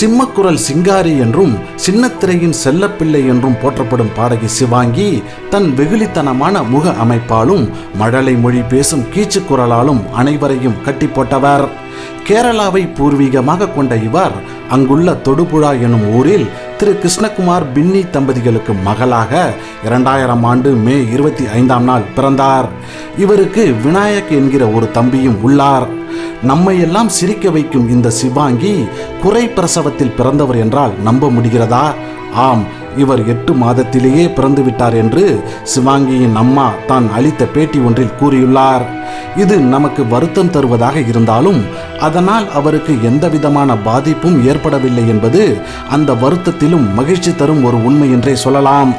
சிம்மக்குரல் சிங்காரி என்றும் சின்னத்திரையின் செல்லப்பிள்ளை என்றும் போற்றப்படும் பாடகி சிவாங்கி தன் வெகுளித்தனமான முக அமைப்பாலும் மழலை மொழி பேசும் கீச்சு குரலாலும் அனைவரையும் கட்டி போட்டவர். கேரளாவை பூர்வீகமாக கொண்ட இவர் அங்குள்ள தொடுபுழா எனும் ஊரில் திரு கிருஷ்ணகுமார் பின்னி தம்பதிகளுக்கு மகளாக இரண்டாயிரம் ஆண்டு மே இருபத்தி ஐந்தாம் நாள் பிறந்தார். இவருக்கு விநாயக் என்கிற ஒரு தம்பியும் உள்ளார். நம்மை எல்லாம் சிரிக்க வைக்கும் இந்த சிவாங்கி குறை பிரசவத்தில் பிறந்தவர் என்றால் நம்ப முடிகிறதா? ஆம் இவர் எட்டு மாதத்திலேயே பிறந்துவிட்டார் என்று சிவாங்கியின் அம்மா தான் அளித்த பேட்டி ஒன்றில் கூறியுள்ளார். இது நமக்கு வருத்தம் தருவதாக இருந்தாலும் அதனால் அவருக்கு எந்த விதமான பாதிப்பும் ஏற்படவில்லை என்பது அந்த வருத்தத்திலும் மகிழ்ச்சி தரும் ஒரு உண்மை என்றே சொல்லலாம்.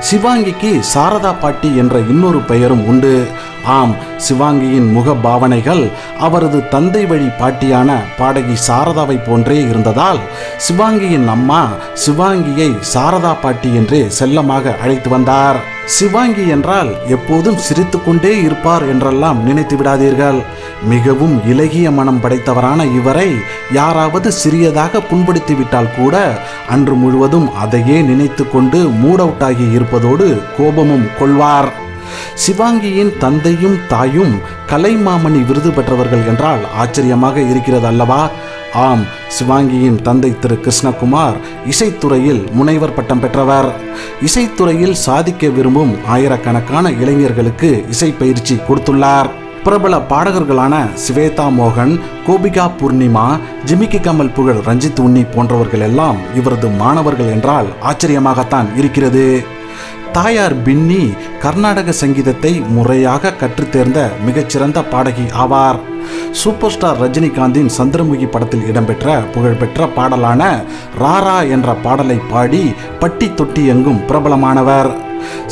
சிவாங்கிக்கு சாரதா பாட்டி என்ற இன்னொரு பெயரும் உண்டு. ஆம் சிவாங்கியின் முக பாவனைகள் அவரது தந்தை வழி பாட்டியான பாடகி சாரதாவை போன்றே இருந்ததால் சிவாங்கியின் அம்மா சிவாங்கியை சாரதா பாட்டி என்றே செல்லமாக அழைத்து வந்தார். சிவாங்கி என்றால் எப்போதும் சிரித்துக்கொண்டே இருப்பார் என்றெல்லாம் நினைத்து விடாதீர்கள். மிகவும் இலகிய மனம் படைத்தவரான இவரை யாராவது சிறியதாக புண்படுத்திவிட்டால் கூட அன்று முழுவதும் அதையே நினைத்து கொண்டு மூட் அவுட் ஆகி இருப்பதோடு கோபமும் கொள்வார். சிவாங்கியின் தந்தையும் தாயும் கலைமாமணி விருது பெற்றவர்கள் என்றால் ஆச்சரியமாக இருக்கிறது அல்லவா? ஆம் சிவாங்கியின் தந்தை திரு கிருஷ்ணகுமார் இசைத்துறையில் முனைவர் பட்டம் பெற்றவர். இசைத்துறையில் சாதிக்க விரும்பும் ஆயிரக்கணக்கான இளைஞர்களுக்கு இசை பயிற்சி கொடுத்துள்ளார். பிரபல பாடகர்களான சிவேதா மோகன் கோபிகா பூர்ணிமா ஜிமிக்கி கமல் புகழ் ரஞ்சித் உன்னி போன்றவர்கள் எல்லாம் இவரது மாணவர்கள் என்றால் ஆச்சரியமாகத்தான் இருக்கிறது. தாயார் பின்னி கர்நாடக சங்கீதத்தை முறையாக கற்றுத்தேர்ந்த மிகச்சிறந்த பாடகி ஆவார். சூப்பர் ஸ்டார் ரஜினிகாந்தின் சந்திரமுகி படத்தில் இடம்பெற்ற புகழ்பெற்ற பாடலான ராரா என்ற பாடலை பாடி பட்டி தொட்டி எங்கும் பிரபலமானவர்.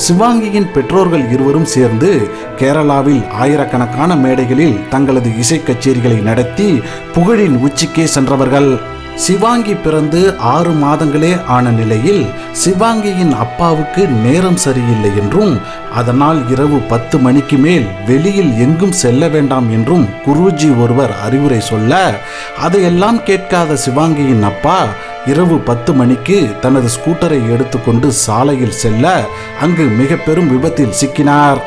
சிவாங்கியின் பெற்றோர்கள் இருவரும் சேர்ந்து கேரளாவில் ஆயிரக்கணக்கான மேடைகளில் தங்களது இசை கச்சேரிகளை நடத்தி புகழின் உச்சிக்கே சென்றவர்கள். சிவாங்கி பிறந்து ஆறு மாதங்களே ஆன நிலையில் சிவாங்கியின் அப்பாவுக்கு நேரம் சரியில்லை என்றும் அதனால் இரவு பத்து மணிக்கு மேல் வெளியில் எங்கும் செல்ல வேண்டாம் என்றும் குருஜி ஒருவர் அறிவுரை சொல்ல அதையெல்லாம் கேட்காத சிவாங்கியின் அப்பா இரவு பத்து மணிக்கு தனது ஸ்கூட்டரை எடுத்துக்கொண்டு சாலையில் செல்ல அங்கு மிக பெரும் விபத்தில் சிக்கினார்.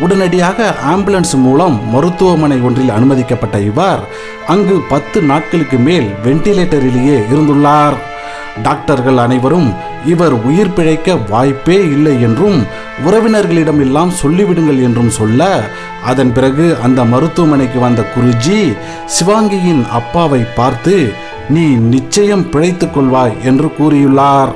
உடனடியாக ஆம்புலன்ஸ் மூலம் மருத்துவமனை ஒன்றில் அனுமதிக்கப்பட்ட இவர் அங்கு பத்து நாட்களுக்கு மேல் வெண்டிலேட்டரிலேயே இருந்துள்ளார். டாக்டர்கள் அனைவரும் இவர் உயிர் பிழைக்க வாய்ப்பே இல்லை என்றும் உறவினர்களிடம் எல்லாம் சொல்லிவிடுங்கள் என்றும் சொல்ல அதன் பிறகு அந்த மருத்துவமனைக்கு வந்த குருஜி சிவாங்கியின் அப்பாவை பார்த்து நீ நிச்சயம் பிழைத்துக் கொள்வாய் என்று கூறியுள்ளார்.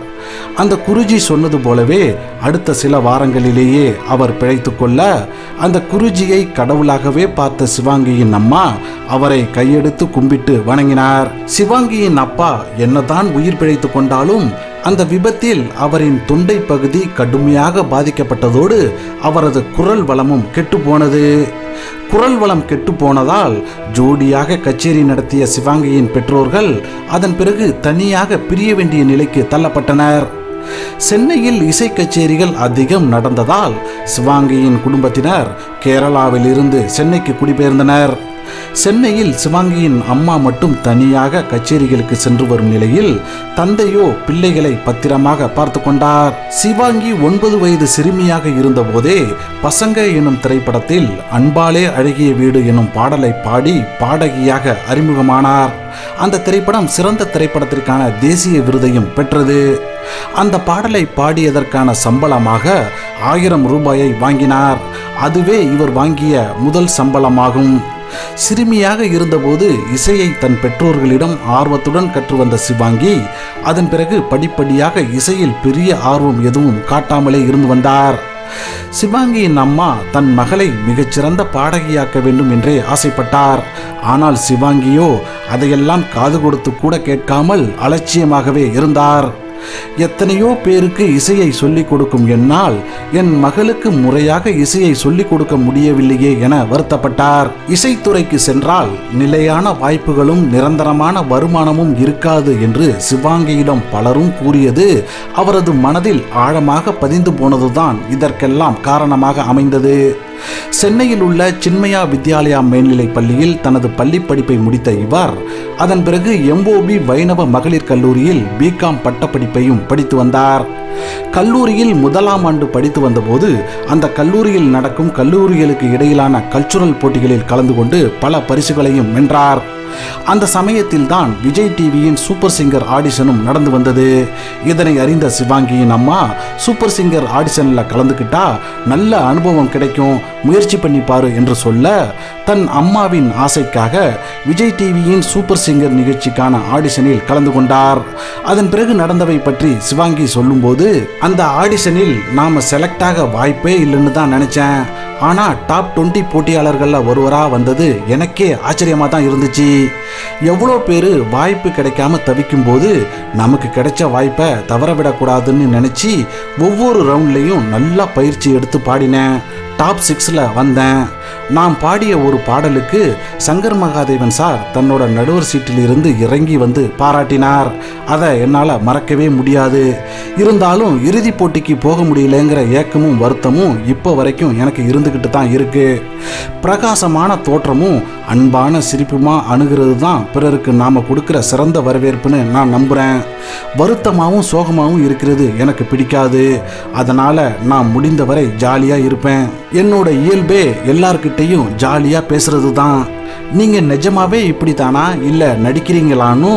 அந்த குருஜி சொன்னது போலவே அடுத்த சில வாரங்களிலேயே அவர் பிழைத்துக் கொள்ள அந்த குருஜியை கடவுளாகவே பார்த்த சிவாங்கியின் அம்மா அவரை கையெடுத்து கும்பிட்டு வணங்கினார். சிவாங்கியின் அப்பா என்னதான் உயிர் பிழைத்துக் கொண்டாலும் அந்த விபத்தில் அவரின் தொண்டை பகுதி கடுமையாக பாதிக்கப்பட்டதோடு அவரது குரல் வளமும் கெட்டுப்போனது. குரல் வளம் கெட்டு போனதால் ஜோடியாக கச்சேரி நடத்திய சிவாங்கியின் பெற்றோர்கள் அதன் பிறகு தனியாக பிரிய வேண்டிய நிலைக்கு தள்ளப்பட்டனர். சென்னையில் இசை கச்சேரிகள் அதிகம் நடந்ததால் சிவாங்கியின் குடும்பத்தினர் கேரளாவில் இருந்து சென்னைக்கு குடிபெயர்ந்தனர். சென்னையில் சிவாங்கியின் அம்மா மட்டும் தனியாக கச்சேரிகளுக்கு சென்று வரும் நிலையில் தந்தையோ பிள்ளைகளை பத்திரமாக பார்த்து கொண்டார். சிவாங்கி ஒன்பது வயது சிறுமியாக இருந்தபோதே பசங்க எனும் திரைப்படத்தில் அன்பாலே அழகிய வீடு எனும் பாடலை பாடி பாடகியாக அறிமுகமானார். அந்த திரைப்படம் சிறந்த திரைப்படத்திற்கான தேசிய விருதையும் பெற்றது. அந்த பாடலை பாடியதற்கான சம்பளமாக ஆயிரம் ரூபாயை வாங்கினார். அதுவே இவர் வாங்கிய முதல் சம்பளமாகும். சிறுமியாக இருந்தபோது இசையை தன் பெற்றோர்களிடம் ஆர்வத்துடன் கற்று வந்த சிவாங்கி அதன் பிறகு படிப்படியாக இசையில் பெரிய ஆர்வம் எதுவும் காட்டாமலே இருந்து வந்தார். சிவாங்கியின் அம்மா தன் மகளை மிகச்சிறந்த பாடகியாக்க வேண்டும் என்றே ஆசைப்பட்டார். ஆனால் சிவாங்கியோ அதையெல்லாம் காது கொடுத்து கூட கேட்காமல் அலட்சியமாகவே இருந்தார். எத்தனையோ பேருக்கு இசையை சொல்லிக் கொடுக்கும் என்னால் என் மகளுக்கு முறையாக இசையை சொல்லிக் கொடுக்க முடியவில்லையே என வருத்தப்பட்டார். இசைத்துறைக்கு சென்றால் நிலையான வாய்ப்புகளும் நிரந்தரமான வருமானமும் இருக்காது என்று சிவாங்கியிடம் பலரும் கூறியது அவரது மனதில் ஆழமாக பதிந்து போனதுதான் இதற்கெல்லாம் காரணமாக அமைந்தது. சென்னையில் உள்ள சின்மயா வித்யாலயா மேல்நிலைப் பள்ளியில் தனது பள்ளி படிப்பை முடித்த இவர் அதன் பிறகு எம்ஓபி வைணவ மகளிர் கல்லூரியில் பிகாம் பட்டப்படிப்பையும் படித்து வந்தார். கல்லூரியில் முதலாம் ஆண்டு படித்து வந்தபோது அந்த கல்லூரியில் நடக்கும் கல்லூரிகளுக்கு இடையிலான கல்ச்சுரல் போட்டிகளில் கலந்து கொண்டு பல பரிசுகளையும் வென்றார். அந்த சமயத்தில் தான் விஜய் டிவியின் சூப்பர் சிங்கர் ஆடிஷனும் நடந்து வந்தது. இதனை அறிந்த சிவாங்கியின் அம்மா சூப்பர் சிங்கர் ஆடிஷனில் கலந்துக்கிட்டா நல்ல அனுபவம் கிடைக்கும் முயற்சி பண்ணி பாரு என்று சொல்ல தன் அம்மாவின் ஆசைக்காக விஜய் டிவியின் சூப்பர் சிங்கர் நிகழ்ச்சிக்கான ஆடிஷனில் கலந்து கொண்டார். அதன் பிறகு நடந்தவை பற்றி சிவாங்கி சொல்லும்போது அந்த ஆடிஷனில் நாம் செலக்ட் ஆக வாய்ப்பே இல்லைன்னு தான் நினச்சேன். ஆனால் டாப் 20 போட்டியாளர்களில் ஒருவராக வந்தது எனக்கே ஆச்சரியமாக தான் இருந்துச்சு. எவ்வளோ பேர் வாய்ப்பு கிடைக்காம தவிக்கும் போது நமக்கு கிடைச்ச வாய்ப்பை தவறவிடக்கூடாதுன்னு நினச்சி ஒவ்வொரு ரவுண்ட்லேயும் நல்லா பயிற்சி எடுத்து பாடினேன். டாப் சிக்ஸில் வந்தேன். நாம் பாடிய ஒரு பாடலுக்கு சங்கர் மகாதேவன் சார் தன்னோட நடுவர் சீட்டில் இருந்து இறங்கி வந்து பாராட்டினார். அதை என்னால் மறக்கவே முடியாது. இருந்தாலும் இறுதிப் போட்டிக்கு போக முடியலங்கிற ஏக்கமும் வருத்தமும் இப்போ வரைக்கும் எனக்கு இருந்துக்கிட்டு தான் இருக்கு. பிரகாசமான தோற்றமும் அன்பான சிரிப்புமா அணுகிறது தான் பிறருக்கு நாம் கொடுக்குற சிறந்த வரவேற்புன்னு நான் நம்புகிறேன் வருத்தமாகவும் சோகமாகவும் இருக்கிறது எனக்கு பிடிக்காது. அதனால் நான் முடிந்தவரை ஜாலியாக இருப்பேன். என்னோட இயல்பே எல்லாருக்கும் கிட்டேயும் ஜாலியாக பேசுறது தான் நீங்கள் நிஜமாவே இப்படி தானா இல்லை நடிக்கிறீங்களான்னு?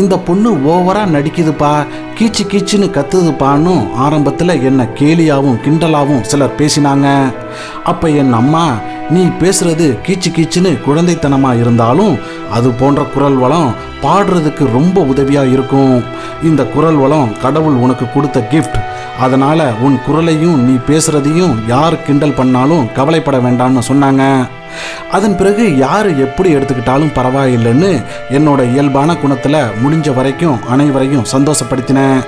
இந்த பொண்ணு ஓவராக நடிக்குதுப்பா கீச்சு கீச்சுன்னு கத்துதுப்பான்னு ஆரம்பத்தில் என்னை கேலியாகவும் கிண்டலாகவும் சிலர் பேசினாங்க. அப்போ என் அம்மா நீ பேசுறது கீச்சு கீச்சுன்னு குழந்தைத்தனமாக இருந்தாலும் அது போன்ற குரல் வளம் பாடுறதுக்கு ரொம்ப உதவியாக இருக்கும். இந்த குரல் வளம் கடவுள் உனக்கு கொடுத்த கிஃப்ட் அதனால் உன் குரலையும் நீ பேசுகிறதையும் யார் கிண்டல் பண்ணாலும் கவலைப்பட வேண்டாம்னு சொன்னாங்க. அதன் பிறகு யார் எப்படி எடுத்துக்கிட்டாலும் பரவாயில்லைன்னு என்னோட இயல்பான குணத்தில் முடிஞ்ச வரைக்கும் அனைவரையும் சந்தோஷப்படுத்தினேன்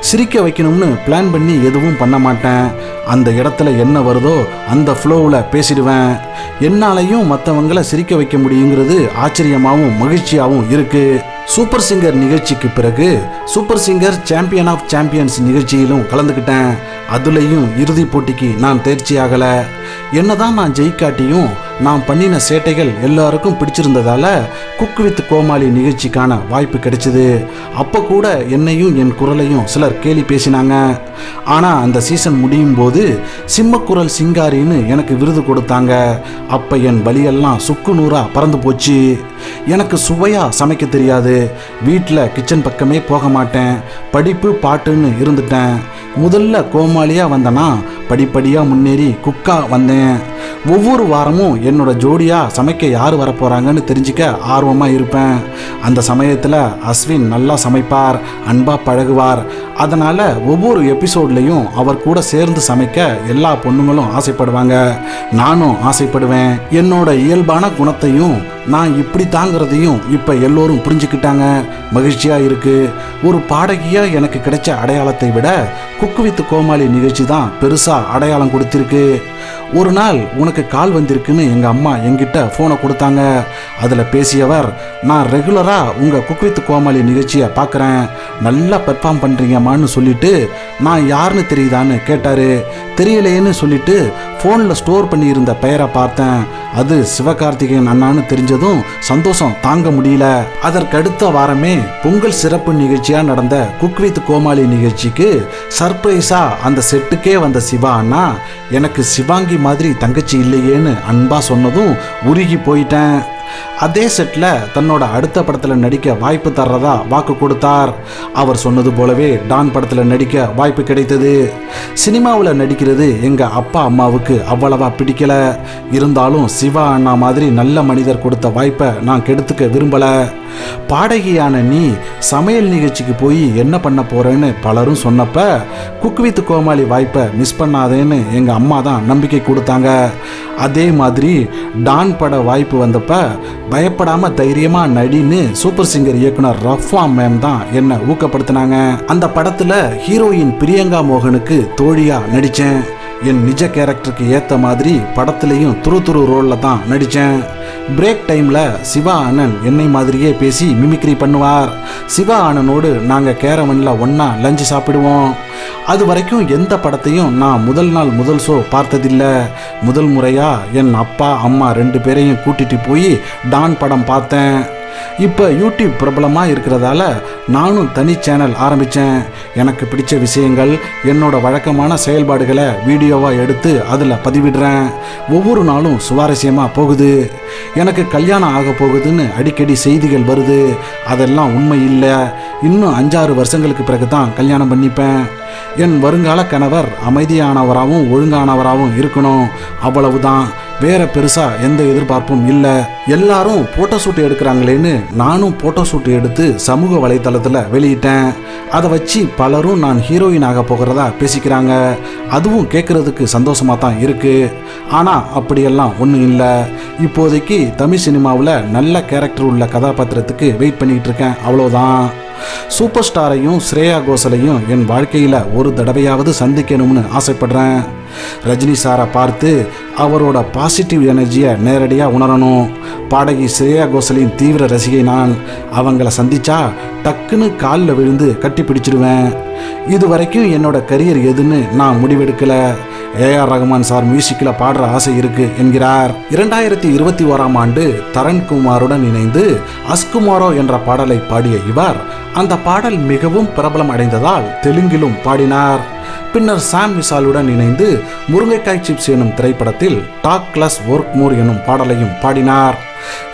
சிரிக்க வைக்கணும்னு பிளான் பண்ணி எதுவும் பண்ண மாட்டேன். அந்த இடத்துல என்ன வருதோ அந்த ஃப்ளோவில் பேசிடுவேன். என்னாலையும் மற்றவங்களை சிரிக்க வைக்க முடியுங்கிறது ஆச்சரியமாகவும் மகிழ்ச்சியாகவும் இருக்குது சூப்பர் சிங்கர் நிகழ்ச்சிக்கு பிறகு super singer champion of champions நிகழ்ச்சியிலும் கலந்துக்கிட்டேன். அதுலேயும் இறுதிப் போட்டிக்கு நான் தேர்ச்சி ஆகலை. என்னதான் நான் ஜெயிக்காட்டியும் நான் பண்ணின சேட்டைகள் எல்லாருக்கும் பிடிச்சிருந்ததால குக் வித் கோமாளி நிகழ்ச்சிக்கான வாய்ப்பு கிடைச்சிது. அப்போ கூட என்னையும் என் குரலையும் சிலர் கேலி பேசினாங்க. ஆனால் அந்த சீசன் முடியும் போது சிம்மக்குரல் சிங்காரின்னு எனக்கு விருது கொடுத்தாங்க. அப்போ என் வழியெல்லாம் சுக்கு நூறாக பறந்து போச்சு. எனக்கு சுவையாக சமைக்க தெரியாது. வீட்டில் கிச்சன் பக்கமே போக மாட்டேன். படிப்பு பாட்டுன்னு இருந்துட்டேன். முதல்ல கோமாளியாக வந்தனா படிப்படியாக முன்னேறி குக்காக வந்தேன். ஒவ்வொரு வாரமும் என்னோட ஜோடியாக சமைக்க யார் வரப்போகிறாங்கன்னு தெரிஞ்சுக்க ஆர்வமாக இருப்பேன். அந்த சமயத்தில் அஸ்வின் நல்லா சமைப்பார் அன்பாக பழகுவார். அதனால் ஒவ்வொரு எபிசோட்லேயும் அவர் கூட சேர்ந்து சமைக்க எல்லா பொண்ணுங்களும் ஆசைப்படுவாங்க. நானும் ஆசைப்படுவேன். என்னோட இயல்பான குணத்தையும் நான் இப்படி தாங்கிறதையும் இப்போ எல்லோரும் புரிஞ்சுக்கிட்டாங்க. மகிழ்ச்சியாக இருக்குது ஒரு பாடகியாக எனக்கு கிடைச்ச அடையாளத்தை விட குக்கு வித் கோமாளி நிகழ்ச்சி தான் பெருசாக அடையாளம் கொடுத்துருக்கு. ஒரு நாள் உனக்கு கால் வந்திருக்குன்னு எங்கள் அம்மா என்கிட்ட ஃபோனை கொடுத்தாங்க. அதில் பேசியவர் நான் ரெகுலராக உங்கள் குக் வித் கோமாளி நிகழ்ச்சியை பார்க்குறேன் நல்லா பெர்ஃபார்ம் பண்ணுறீங்கம்மான்னு சொல்லிட்டு நான் யாருன்னு தெரியுதான்னு கேட்டார். தெரியலையேன்னு சொல்லிட்டு ஃபோனில் ஸ்டோர் பண்ணியிருந்த பெயரை பார்த்தேன். அது சிவகார்த்திகேயன் அண்ணான்னு தெரிஞ்சதும் சந்தோஷம் தாங்க முடியல. அதற்கடுத்த வாரமே பொங்கல் சிறப்பு நிகழ்ச்சியாக நடந்த குக் வித் கோமாளி நிகழ்ச்சிக்கு சர்ப்ரைஸாக அந்த செட்டுக்கே வந்த சிவா அண்ணா எனக்கு சிவாங்கி மாதிரி தங்கச்சி இல்லையேன்னு அன்பா சொன்னதும் உருகி போயிட்டேன். அதே செட்டில் தன்னோட அடுத்த படத்தில் நடிக்க வாய்ப்பு தர்றதா வாக்கு கொடுத்தார். அவர் சொன்னது போலவே டான் படத்தில் நடிக்க வாய்ப்பு கிடைத்தது. சினிமாவில் நடிக்கிறது எங்கள் அப்பா அம்மாவுக்கு அவ்வளவா பிடிக்கல. இருந்தாலும் சிவா அண்ணா மாதிரி நல்ல மனிதர் கொடுத்த வாய்ப்பை நான் கெடுத்துக்க விரும்பலை. பாடகியான நீ சமையல் நிகழ்ச்சிக்கு போய் என்ன பண்ண போறேன்னு பலரும் சொன்னப்ப குக் வித் கோமாளி வாய்ப்பை மிஸ் பண்ணாதேன்னு எங்கள் அம்மா தான் நம்பிக்கை கொடுத்தாங்க. அதே மாதிரி டான் பட வாய்ப்பு வந்தப்ப பயப்படாமல் தைரியமாக நடின்னு சூப்பர் சிங்கர் இயக்குனர் ரஃபா மேம் தான் என்னை ஊக்கப்படுத்தினாங்க. அந்த படத்தில் ஹீரோயின் பிரியங்கா மோகனுக்கு தோழியாக நடித்தேன் என் நிஜ கேரக்டருக்கு ஏற்ற மாதிரி படத்துலையும் துரு துரு ரோலில் தான் நடித்தேன் பிரேக் டைமில் சிவா அண்ணன் என்னை மாதிரியே பேசி மிமிக்ரி பண்ணுவார். சிவா அண்ணனோடு நாங்கள் கேரவனில் ஒன்றா லஞ்சு சாப்பிடுவோம். அது வரைக்கும் எந்த படத்தையும் நான் முதல் நாள் முதல் ஷோ பார்த்ததில்ல. முதல் முறையாக என் அப்பா அம்மா ரெண்டு பேரையும் கூட்டிகிட்டு போய் டான் படம் பார்த்தேன். இப்போ யூடியூப் பிரபலமாக இருக்கிறதால நானும் தனி சேனல் ஆரம்பித்தேன் எனக்கு பிடிச்ச விஷயங்கள் என்னோட வழக்கமான செயல்பாடுகளை வீடியோவாக எடுத்து அதில் பதிவிடுறேன். ஒவ்வொரு நாளும் சுவாரஸ்யமாக போகுது. எனக்கு கல்யாணம் ஆக போகுதுன்னு அடிக்கடி செய்திகள் வருது. அதெல்லாம் உண்மை இல்லை. இன்னும் அஞ்சாறு வருஷங்களுக்கு பிறகு தான் கல்யாணம் பண்ணிப்பேன். என் வருங்கால கணவர் அமைதியானவராகவும் ஒழுங்கானவராகவும் இருக்கணும். அவ்வளவுதான். வேற பெருசா எந்த எதிர்பார்ப்பும் இல்லை. எல்லாரும் போட்டோ ஷூட் எடுக்கிறாங்களேன்னு நானும் போட்டோ ஷூட் எடுத்து சமூக வலைத்தளத்தில் வெளியிட்டேன். அதை வச்சு பலரும் நான் ஹீரோயின் ஆக போகிறதா பேசிக்கிறாங்க. அதுவும் கேட்குறதுக்கு சந்தோஷமாக தான் இருக்கு. ஆனால் அப்படியெல்லாம் ஒன்றும் இல்லை. இப்போதைக்கு தமிழ் சினிமாவில் நல்ல கேரக்டர் உள்ள கதாபாத்திரத்துக்கு வெயிட் பண்ணிக்கிட்டு இருக்கேன். அவ்வளோதான் சூப்பர் ஸ்டாரையும் ஸ்ரேயா கோஷலையும் என் வாழ்க்கையில் ஒரு தடவையாவது சந்திக்கணும்னு ஆசைப்படுறேன். ரஜினி சாரை பார்த்து அவரோட பாசிட்டிவ் எனர்ஜியை நேரடியாக உணரணும். பாடகி ஸ்ரேயா கோஷலின் தீவிர ரசிகை நான் அவங்கள சந்திச்சா டக்குன்னு காலில் விழுந்து கட்டி பிடிச்சிடுவேன் இது வரைக்கும் என்னோட கரியர் எதுன்னு நான் முடிவெடுக்கலை. ஏஆர் ரஹ்மான் சார் மியூசிக்கில் பாடுற ஆசை இருக்கு என்கிறார். இரண்டாயிரத்தி இருபத்தி ஓராம் ஆண்டு தரண்குமாருடன் இணைந்து அஸ்குமாரோ என்ற பாடலை பாடிய இவர் அந்த பாடல் மிகவும் பிரபலம் அடைந்ததால் தெலுங்கிலும் பாடினார். பின்னர் சாம் விசாலுடன் இணைந்து முருங்கைக்காய் சிப்ஸ் எனும் திரைப்படத்தில் டாக் கிளாஸ் ஒர்க் மோர் எனும் பாடலையும் பாடினார்.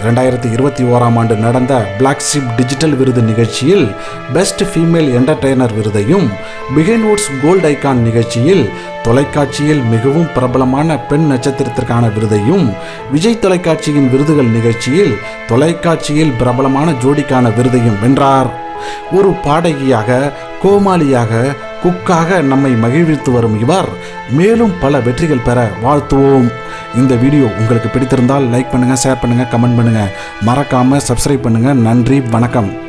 இரண்டாயிரத்தி இருபத்தி ஓராம் ஆண்டு நடந்த பிளாக் ஷிப் டிஜிட்டல் விருது நிகழ்ச்சியில் பெஸ்ட் ஃபீமேல் என்டர்டெய்னர் விருதையும் பிகைன்வுட்ஸ் கோல்ட் ஐகான் நிகழ்ச்சியில் தொலைக்காட்சியில் மிகவும் பிரபலமான பெண் நட்சத்திரத்திற்கான விருதையும் விஜய் தொலைக்காட்சியின் விருதுகள் நிகழ்ச்சியில் தொலைக்காட்சியில் பிரபலமான ஜோடிக்கான விருதையும் வென்றார். ஒரு பாடகியாக கோமாளியாக குக்காக நம்மை மகிழ்வித்து வரும் இவர். மேலும் பல வெற்றிகள் பெற வாழ்த்துவோம். இந்த வீடியோ உங்களுக்கு பிடித்திருந்தால் லைக் பண்ணுங்க ஷேர் பண்ணுங்க கமெண்ட் பண்ணுங்க. மறக்காம சப்ஸ்கிரைப் பண்ணுங்க. நன்றி வணக்கம்.